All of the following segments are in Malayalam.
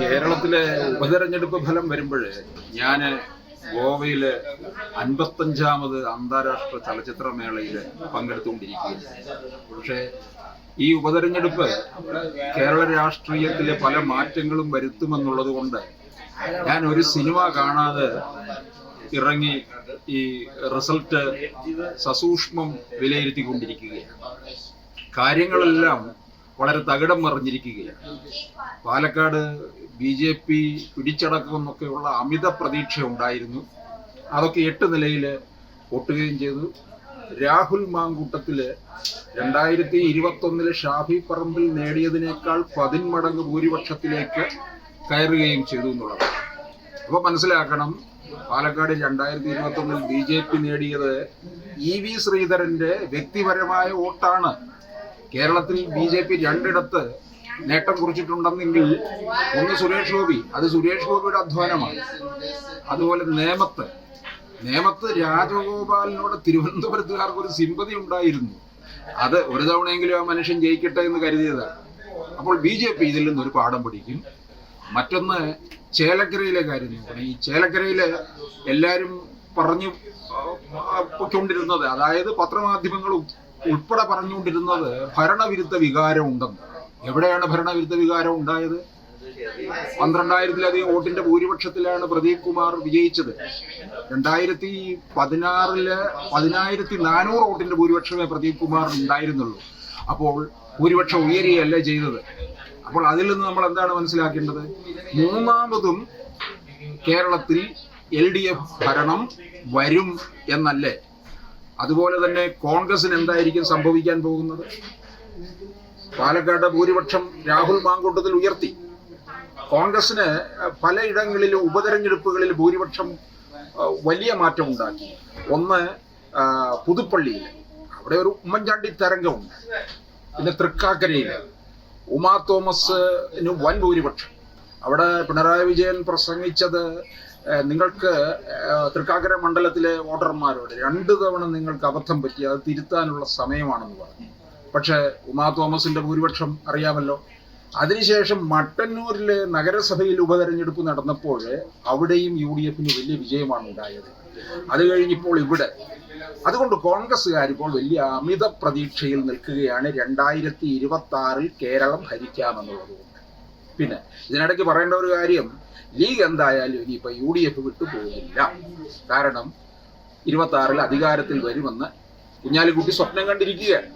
കേരളത്തിലെ ഉപതെരഞ്ഞെടുപ്പ് ഫലം വരുമ്പോൾ ഞാൻ ഗോവയിൽ അൻപത്തഞ്ചാമത് അന്താരാഷ്ട്ര ചലച്ചിത്ര മേളയിൽ പങ്കെടുത്തുകൊണ്ടിരിക്കുകയാണ്. പക്ഷേ ഈ ഉപതെരഞ്ഞെടുപ്പ് കേരള രാഷ്ട്രീയത്തിലെ പല മാറ്റങ്ങളും വരുത്തുമെന്നുള്ളത് കൊണ്ട് ഞാൻ ഒരു സിനിമ കാണാതെ ഇറങ്ങി ഈ റിസൾട്ട് സസൂക്ഷ്മം വിലയിരുത്തിക്കൊണ്ടിരിക്കുകയാണ്. കാര്യങ്ങളെല്ലാം വളരെ തകിടം മറിഞ്ഞിരിക്കുകയാണ്. പാലക്കാട് ബി ജെ പി പിടിച്ചടക്കുമെന്നൊക്കെയുള്ള അമിത പ്രതീക്ഷ ഉണ്ടായിരുന്നു. അതൊക്കെ എട്ട് നിലയിൽ പൊട്ടുകയും ചെയ്തു. രാഹുൽ മാങ്കൂട്ടത്തിൽ രണ്ടായിരത്തി ഇരുപത്തൊന്നിൽ ഷാഫി പറമ്പിൽ നേടിയതിനേക്കാൾ പതിന്മടങ്ങ് ഭൂരിപക്ഷത്തിലേക്ക് കയറുകയും ചെയ്തു എന്നുള്ളത് അപ്പൊ മനസ്സിലാക്കണം പാലക്കാട് രണ്ടായിരത്തി ഇരുപത്തി ഒന്നിൽ ബി ജെ പി നേടിയത് ഇ വി ശ്രീധരന്റെ വ്യക്തിപരമായ വോട്ടാണ്. കേരളത്തിൽ ബി ജെ പി രണ്ടിടത്ത് നേട്ടം കുറിച്ചിട്ടുണ്ടെന്നെങ്കിൽ ഒന്ന് സുരേഷ് ഗോപി. അത് സുരേഷ് ഗോപിയുടെ അധ്വാനമാണ്. അതുപോലെ നേമത്ത്. നേമത്ത് രാജഗോപാലിനോട് തിരുവനന്തപുരത്തുകാർക്ക് ഒരു സിമ്പതി ഉണ്ടായിരുന്നു. അത് ഒരു തവണയെങ്കിലും ആ മനുഷ്യൻ ജയിക്കട്ടെ എന്ന് കരുതിയതാണ് അപ്പോൾ ബി ജെ പി ഇതിൽ നിന്നൊരു പാഠം പഠിക്കും. മറ്റൊന്ന് ചേലക്കരയിലെ കാര്യം നോക്കണം. ഈ ചേലക്കരയിൽ എല്ലാരും പറഞ്ഞു കൊണ്ടിരുന്നത് അതായത് പത്രമാധ്യമങ്ങൾ ഉൾപ്പെടെ പറഞ്ഞുകൊണ്ടിരുന്നത് ഭരണവിരുദ്ധ വികാരം ഉണ്ടെന്ന്. എവിടെയാണ് ഭരണവിരുദ്ധ വികാരം ഉണ്ടായത്? പന്ത്രണ്ടായിരത്തിലധികം വോട്ടിന്റെ ഭൂരിപക്ഷത്തിലാണ് പ്രദീപ് കുമാർ വിജയിച്ചത്. രണ്ടായിരത്തി പതിനാറിൽ പതിനായിരത്തി നാനൂറ് വോട്ടിന്റെ ഭൂരിപക്ഷമേ പ്രദീപ് കുമാർ ഉണ്ടായിരുന്നുള്ളൂ. അപ്പോൾ ഭൂരിപക്ഷം ഉയരുകയല്ല ചെയ്തത്? അപ്പോൾ അതിൽ നിന്ന് നമ്മൾ എന്താണ് മനസ്സിലാക്കേണ്ടത്? മൂന്നാമതും കേരളത്തിൽ എൽ ഡി എഫ് ഭരണം വരും എന്നല്ലേ? അതുപോലെ തന്നെ കോൺഗ്രസിന് എന്തായിരിക്കും സംഭവിക്കാൻ പോകുന്നത്? പാലക്കാട് ഭൂരിപക്ഷം രാഹുൽ മാങ്കൂട്ടത്തിൽ ഉയർത്തി. കോൺഗ്രസിന് പലയിടങ്ങളിലും ഉപതെരഞ്ഞെടുപ്പുകളിൽ ഭൂരിപക്ഷം വലിയ മാറ്റം ഉണ്ടാക്കി ഒന്ന് പുതുപ്പള്ളിയിൽ അവിടെ ഒരു ഉമ്മൻചാണ്ടി തരംഗമുണ്ട്. പിന്നെ തൃക്കാക്കരയിൽ ഉമാ തോമസിന് വൻ ഭൂരിപക്ഷം. അവിടെ പിണറായി വിജയൻ പ്രസംഗിച്ചത് നിങ്ങൾക്ക് തൃക്കാക്കര മണ്ഡലത്തിലെ വോട്ടർമാരോട് രണ്ടു തവണ നിങ്ങൾക്ക് അബദ്ധം പറ്റി അത് തിരുത്താനുള്ള സമയമാണെന്ന് പറഞ്ഞു. പക്ഷേ ഉമാ തോമസിന്റെ ഭൂരിപക്ഷം അറിയാമല്ലോ. അതിനുശേഷം മട്ടന്നൂരിലെ നഗരസഭയിൽ ഉപതെരഞ്ഞെടുപ്പ് നടന്നപ്പോൾ അവിടെയും യു ഡി എഫിന് വലിയ വിജയമാണ് ഉണ്ടായത്. അത് കഴിഞ്ഞിപ്പോൾ ഇവിടെ. അതുകൊണ്ട് കോൺഗ്രസ്സുകാർ ഇപ്പോൾ വലിയ അമിത പ്രതീക്ഷയിൽ നിൽക്കുകയാണ്. രണ്ടായിരത്തി ഇരുപത്തി ആറിൽ കേരളം ഭരിക്കാമെന്നുള്ളത് പിന്നെ ഇതിനിടയ്ക്ക് പറയേണ്ട ഒരു കാര്യം ലീഗ് എന്തായാലും ഇനിയിപ്പോ യു ഡി എഫ് വിട്ടു പോകില്ല കാരണം ഇരുപത്തി ആറിൽ അധികാരത്തിൽ വരുമെന്ന് കുഞ്ഞാലിക്കുട്ടി സ്വപ്നം കണ്ടിരിക്കുകയാണ്.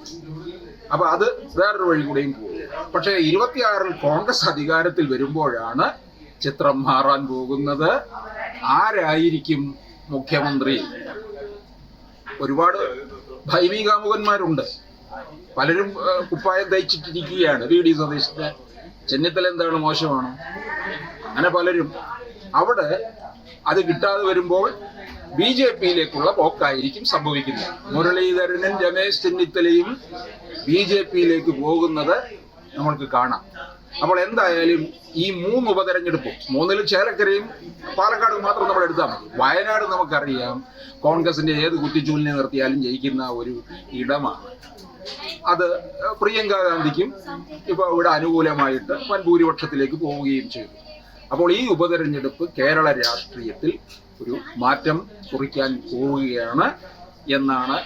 അപ്പൊ അത് വേറൊരു വഴി കൂടെയും പോകും പക്ഷേ ഇരുപത്തിയാറിൽ കോൺഗ്രസ് അധികാരത്തിൽ വരുമ്പോഴാണ് ചിത്രം മാറാൻ പോകുന്നത്. ആരായിരിക്കും മുഖ്യമന്ത്രി? ഒരുപാട് ഭൈമീകാമുകന്മാരുണ്ട്. പലരും കുപ്പായം തയ്ച്ചിട്ടിരിക്കുകയാണ് വി ഡി സതീശന് ചെന്നിത്തല എന്താണ് മോശമാണ്? അങ്ങനെ പലരും. അവിടെ അത് കിട്ടാതെ വരുമ്പോൾ ബി ജെ പിയിലേക്കുള്ള പോക്കായിരിക്കും സംഭവിക്കുന്നത്. മുരളീധരനും രമേശ് ചെന്നിത്തലയും ബി ജെ പിയിലേക്ക് പോകുന്നത് നമ്മൾക്ക് കാണാം. അപ്പോൾ എന്തായാലും ഈ മൂന്ന് ഉപതെരഞ്ഞെടുപ്പും മൂന്നിൽ ചേലക്കരയും പാലക്കാട് മാത്രം നമ്മൾ എടുത്താൽ മതി. വയനാട് നമുക്കറിയാം കോൺഗ്രസിന്റെ ഏത് കുറ്റിച്ചൂലിനെ നിർത്തിയാലും ജയിക്കുന്ന ഒരു ഇടമാണ്. അത് പ്രിയങ്ക ഗാന്ധിക്കും ഇപ്പൊ ഇവിടെ അനുകൂലമായിട്ട് വൻ ഭൂരിപക്ഷത്തിലേക്ക് പോവുകയും ചെയ്തു. അപ്പോൾ ഈ ഉപതെരഞ്ഞെടുപ്പ് കേരള രാഷ്ട്രീയത്തിൽ ഒരു മാറ്റം കുറിക്കാൻ പോവുകയാണ് എന്നാണ്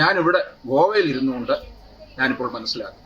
ഞാനിവിടെ ഗോവയിൽ ഇരുന്നുകൊണ്ട് ഞാനിപ്പോൾ മനസ്സിലാക്കുന്നത്.